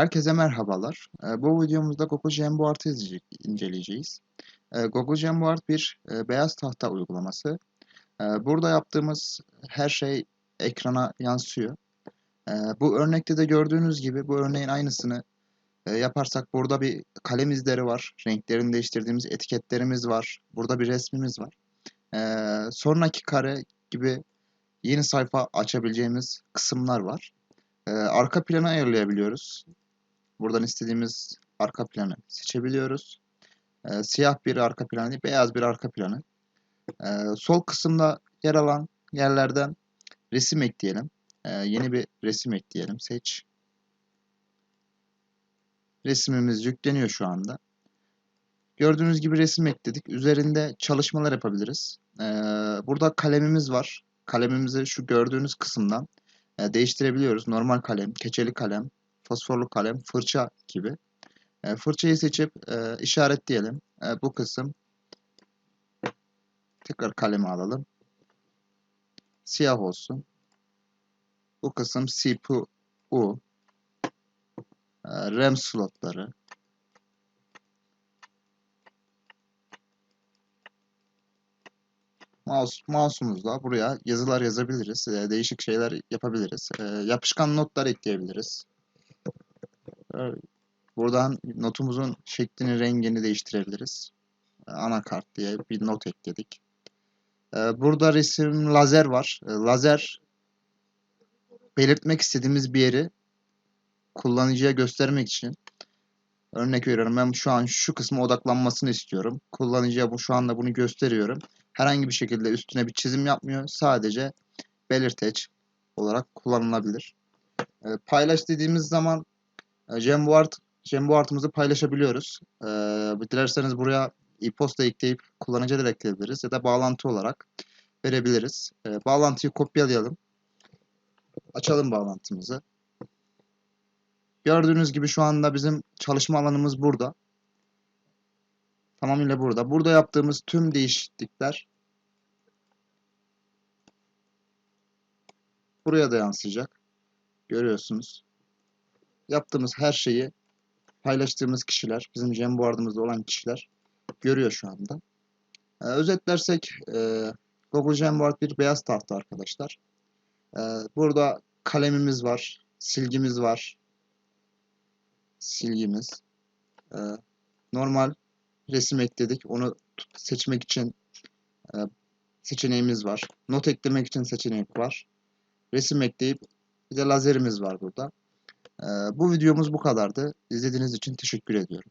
Herkese merhabalar. Ee, Bu videomuzda Google Jamboard'ı inceleyeceğiz. Ee, Google Jamboard bir e, beyaz tahta uygulaması. Ee, Burada yaptığımız her şey ekrana yansıyor. Bu örnekte de gördüğünüz gibi bu örneğin aynısını e, yaparsak burada bir kalem izleri var. Renklerini değiştirdiğimiz etiketlerimiz var. Burada bir resmimiz var. Sonraki kare gibi yeni sayfa açabileceğimiz kısımlar var. Arka planı ayarlayabiliyoruz. Buradan istediğimiz arka planı seçebiliyoruz. Ee, siyah bir arka planı beyaz bir arka planı. Ee, sol kısımda yer alan yerlerden resim ekleyelim. Ee, yeni bir resim ekleyelim. Seç. Resmimiz yükleniyor şu anda. Gördüğünüz gibi resim ekledik. Üzerinde çalışmalar yapabiliriz. Ee, burada kalemimiz var. Kalemimizi şu gördüğünüz kısımdan e, değiştirebiliyoruz. Normal kalem, keçeli kalem, fosforlu kalem, fırça gibi. E, fırçayı seçip e, işaretleyelim. E, bu kısım tekrar kalemi alalım. Siyah olsun. Bu kısım CPU, e, RAM slotları, Mouse, mouse'umuzla buraya yazılar yazabiliriz. e, değişik şeyler yapabiliriz. E, yapışkan notlar ekleyebiliriz. Buradan notumuzun şeklini, rengini değiştirebiliriz. E, anakart diye bir not ekledik. E, burada resim lazer var. E, lazer belirtmek istediğimiz bir yeri kullanıcıya göstermek için örnek veriyorum ben şu an şu kısma odaklanmasını istiyorum. Kullanıcıya bu şu anda bunu gösteriyorum herhangi bir şekilde üstüne bir çizim yapmıyor. Sadece belirteç olarak kullanılabilir. Paylaş dediğimiz zaman e, Jamboard, Jamboard'ımızı paylaşabiliyoruz. E, dilerseniz buraya e-posta ekleyip kullanıcıya da ekleyebiliriz ya da bağlantı olarak verebiliriz. E, bağlantıyı kopyalayalım. Açalım bağlantımızı. Gördüğünüz gibi şu anda bizim çalışma alanımız burada. Tamamıyla burada. Burada yaptığımız tüm değişiklikler buraya da yansıyacak. Görüyorsunuz. Yaptığımız her şeyi paylaştığımız kişiler, bizim Jamboard'ımızda olan kişiler görüyor şu anda. Ee, özetlersek e, Google Jamboard bir beyaz tahta arkadaşlar. Ee, burada kalemimiz var, silgimiz var. Silgimiz. Ee, normal resim ekledik. Onu seçmek için e, seçeneğimiz var. Not eklemek için seçenek var. Resim ekleyip bir de lazerimiz var burada. E, bu videomuz bu kadardı. İzlediğiniz için teşekkür ediyorum.